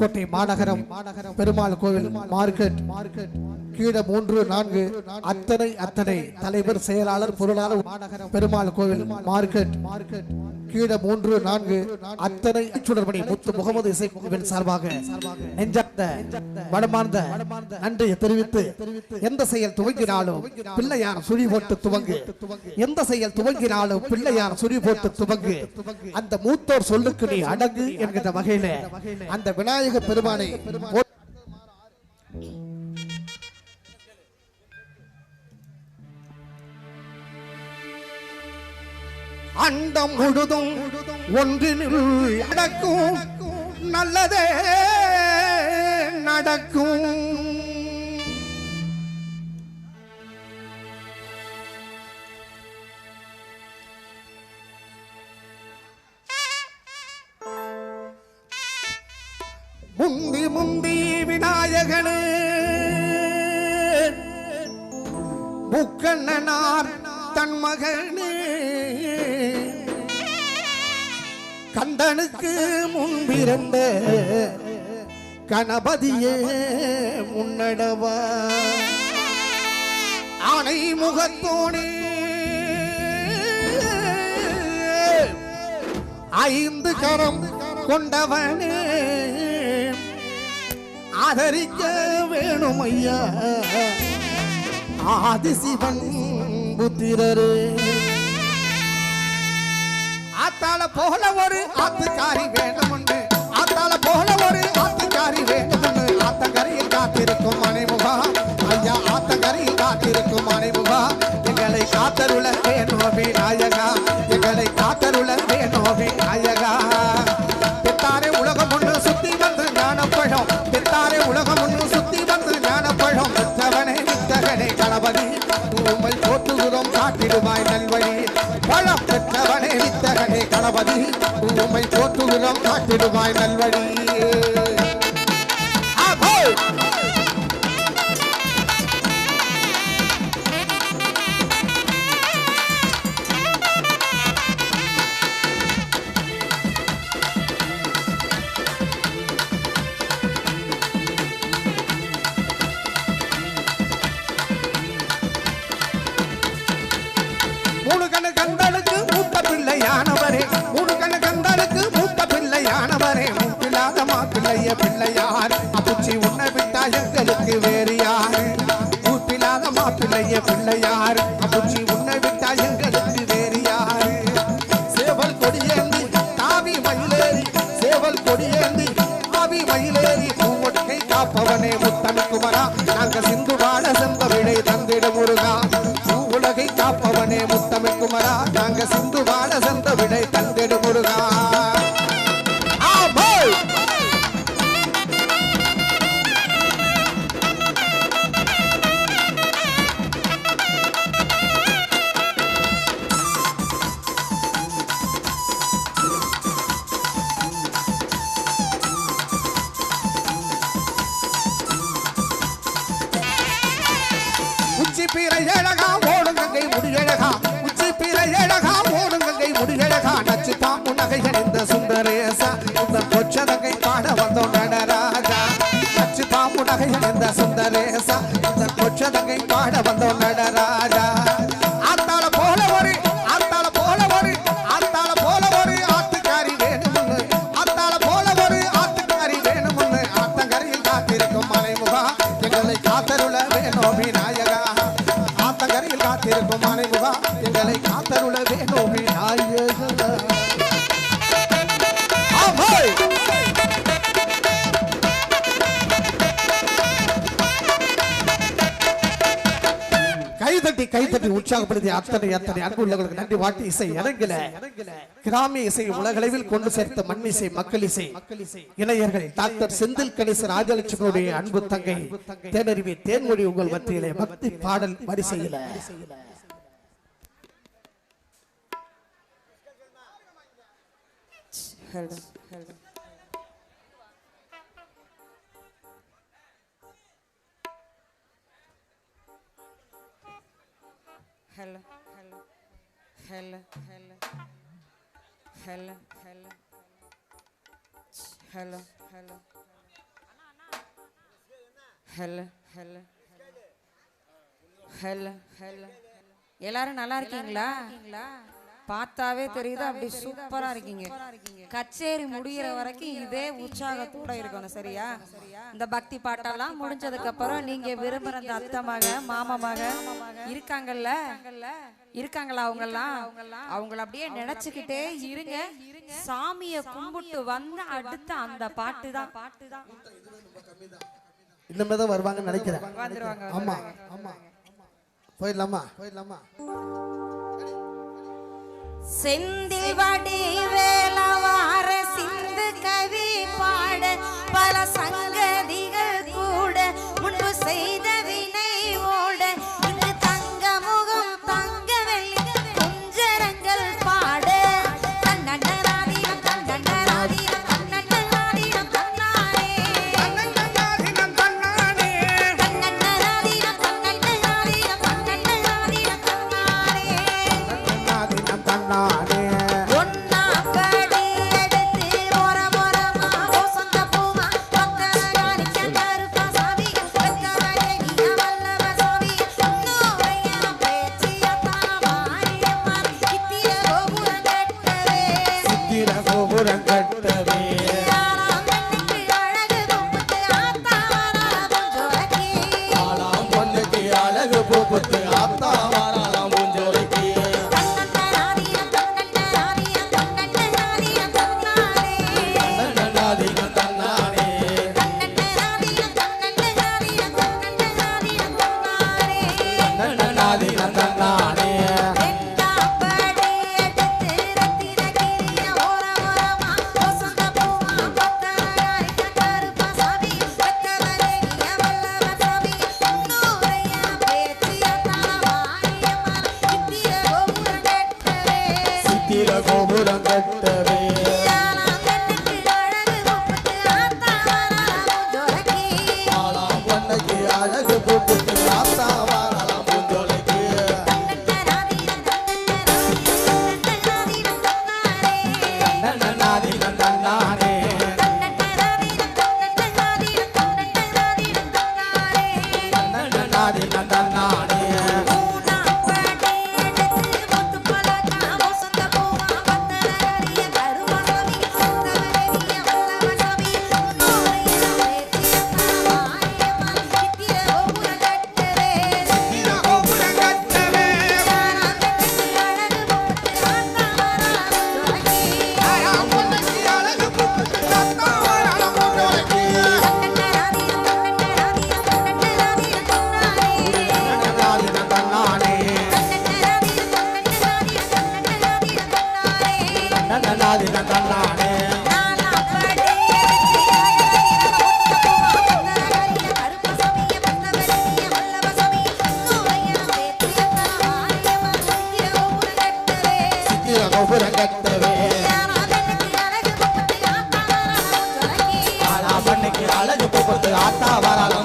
நடைபெற்றுக் மாநகரம் புதுக்கோட்டை மாநகரம் பெருமாள் கோவில் மார்க்கெட் மார்க்கெட். கீழே மூன்று நான்கு. அத்தனை அத்தனை. தலைவர் செயலாளர் பொருளாளர் மாநகரம் பெருமாள் கோவில் மார்க்கெட். மார்க்கெட் கீழே மூன்று நான்கு. அத்தனை சுடர்மணி முத்து முகமது இசைக்குழுவின் சார்பாக நெஞ்சத்த வடமார்ந்த நன்றியை தெரிவித்து எந்த செயல் துவங்கினாலும் பிள்ளையார் சுழி போட்டு துவங்கு. எந்த செயல் துவங்கினாலும் பிள்ளையார் சுழி போட்டு துவங்கு. அந்த மூத்தோர் சொல்லுக்கு நீ அடங்கு என்கிற வகையில அந்த விநாயக பெருமானை அண்டம் முழுதும் ஒன்றினுள் அடக்கும் நல்லதே நடக்கும். முந்தி முந்தி விநாயகனே முக்கண்ணனார் தன் மகனே கந்தனுக்கு முன்பிறந்த கணபதியே முன்னடவா. ஆனை முகத்தோனே. ஐந்து கரம் கொண்டவனே. ஆதரிக்க வேணும் ஐயா ஆதிசிவன் புத்திரரே. ஆத்தால போகல ஒரு ஆத்துக்காரி வேண்டும் ஒன்று ஆத்தால போகல ஒரு ஆத்துக்காரி வேண்டும் ஒன்று ஆத்தங்கரையில் காத்திருக்கும் மனைமுகா ஐயா ஆத்தங்கரையில் காத்திருக்கும் மனைமுகா எங்களை காத்தருள வேணும் விநாயகா உமை போற்றுகிறோம் காட்டிடுவாய் நல்வழி விட்டா எங்களுக்கு வேறு யாரு மூப்பில்லாத மாப்பிள்ளைய பிள்ளையார் அப்புச்சி உச்சி பீரை ஏழகா முடியழகா உச்சி பீரை ஏழகா ஓடுங்கங்கை முடியழகா நச்சு பாம்பு நகைகள் இந்த சுந்தரேசா. இந்த கொச்சதங்கை பாட வந்தோம் நடராஜா. நச்சு பாம்பு நகைகள் இந்த சுந்தரேசா. இந்த கொச்சதங்கை பாட வந்தோம் நடராஜா. கைதட்டி உற்சாகப்படுத்தி அத்தனை அத்தனை அன்பு உள்ளவர்களுக்கு நன்றி வாட்டி இசை இறங்கல. கிராமிய இசை உலகளவில் கொண்டு சேர்த்த மண் இசை மக்கள் இசை. இளைஞர்கள் டாக்டர் செந்தில் கணேச ராஜலட்சுமியுடைய அன்பு தங்கை. தேனறிவி தேன்மொழி உங்கள் மத்தியிலே பக்தி பாடல் வரிசையில. Hello. hello, hello, hello, hello, hello, hello, hello, hello, hello, hello, hello, hello. எல்லாரும் நல்லா இருக்கீங்களா பார்த்தாவே தெரியுது? அப்படி சூப்பரா இருக்கீங்க. கச்சேரி முடிகிற வரைக்கும் இதே உற்சாகத்தோட இருக்கணும் சரியா? இந்த பக்தி பாட்டெல்லாம் முடிஞ்சதுக்கு அப்புறம் நீங்க விரும்புற அந்த அத்தமாக மாமமாக இருக்காங்கல்ல? இருக்காங்களா அவங்க எல்லாம் அவங்கள அப்படியே நினைச்சுக்கிட்டே இருங்க. சாமிய கும்பிட்டு வந்த அடுத்த அந்த பாட்டு தான். பாட்டு தான் இன்னுமே தான் வருவாங்கன்னு நினைக்கிறேன். ஆமா ஆமா. போயிடலாமா? போயிடலாமா? செந்தில் வடிவ கோபுரம் கட்டுவேன் ஆனா பண்ணுக்கு அழகு போட்டு ஆத்தா வரலாம்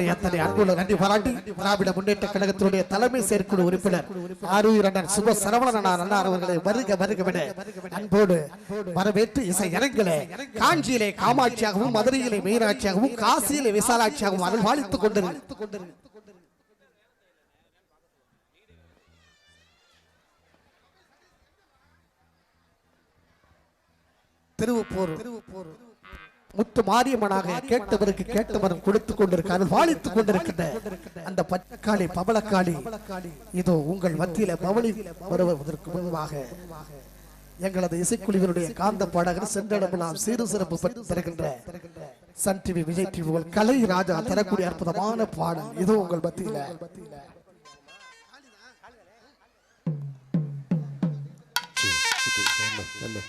உற்சாகப்படுத்திய அத்தனை அன்புள்ள நன்றி பாராட்டி திராவிட முன்னேற்ற கழகத்தினுடைய தலைமை செயற்குழு உறுப்பினர் ஆரூர் அண்ணன் சுப சரவணன் அவர்களை வருக வருகவிட அன்போடு வரவேற்று இசை இறங்கலே காஞ்சியிலே காமாட்சியாகவும் மதுரையிலே மீனாட்சியாகவும் காசியிலே விசாலாட்சியாகவும் கொண்டிரு. திருவுப்பூர் முத்து மாரியம்மனாக கேட்டவருக்கு கேட்டவரும் கொடுத்துக் கொண்டிருக்காரு வாழித்துக் கொண்டிருக்கின்ற அந்த பச்சக்காளி பவளக்காளி இதோ உங்கள் மத்தியில பவளி வருவதற்கு முன்பாக எங்களது இசைக்குழுவினுடைய காந்த பாடகர் சென்றடமெல்லாம் சீரு சிறப்பு பெற்று தருகின்ற சன் டிவி விஜய் டிவி உங்கள் கலை ராஜா தரக்கூடிய அற்புதமான பாடல். இதோ உங்கள் மத்தியில. Hello,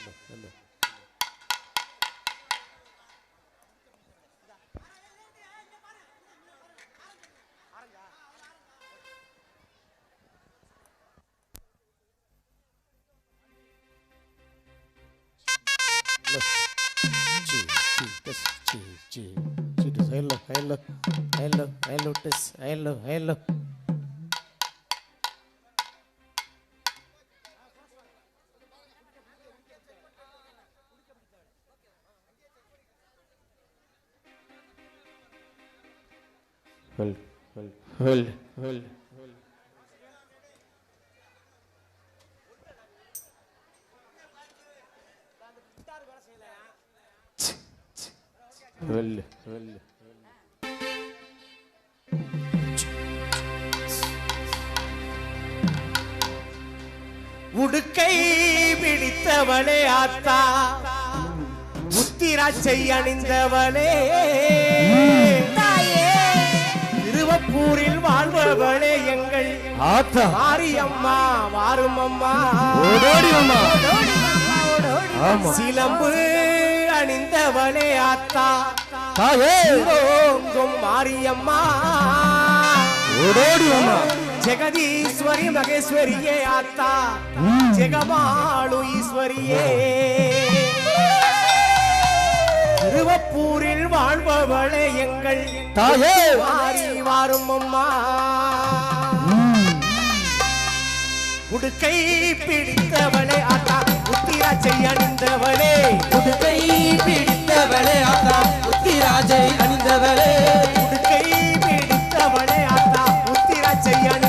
hello, hello, hello, This. hello, hello. Well, well, well, well. Well, well. உடுக்கை பிடித்தவளே ஆத்தா. முத்திராட்சை அணிந்தவளே. திருவப்பூரில் வாழ்பவளே எங்கள் ஆத்தா. மாரியம்மா வாரும் அம்மா. சிலம்பு அணிந்தவளே ஆத்தா. மாரியம்மா. ஓடோடி அம்மா. ஜெகதீஸ்வரி மகேஸ்வரியே ஆத்தா. ஜெகமாளு ஈஸ்வரியே. திருவப்பூரில் வாழ்பவளே எங்கள் தாயே. மாறி வாரும் அம்மா. உடுக்கை பிடித்தவளே ஆத்தா. உத்திராட்சை அணிந்தவளே. உடுக்கை பிடித்தவளே ஆத்தா. உத்திராஜை அணிந்தவளே. உடுக்கை பிடித்தவளே ஆத்தா. உத்திராட்சை அணிந்தவளே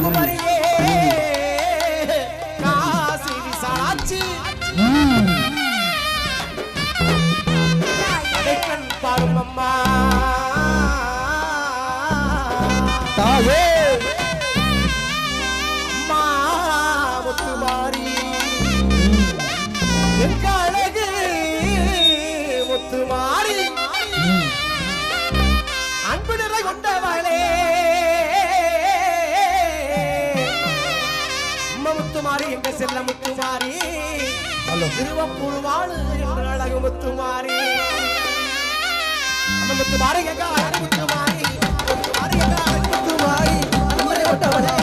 Nobody முத்துமாரி எங்க செல்ல முத்துமாரி. திருவப்பூர் வாழு என்று அழகு முத்துமாரி. முத்துமாரி எங்க அழகு முத்துமாரி. முத்துமாரி எங்க அழகு முத்துமாரி. ஒட்டவளே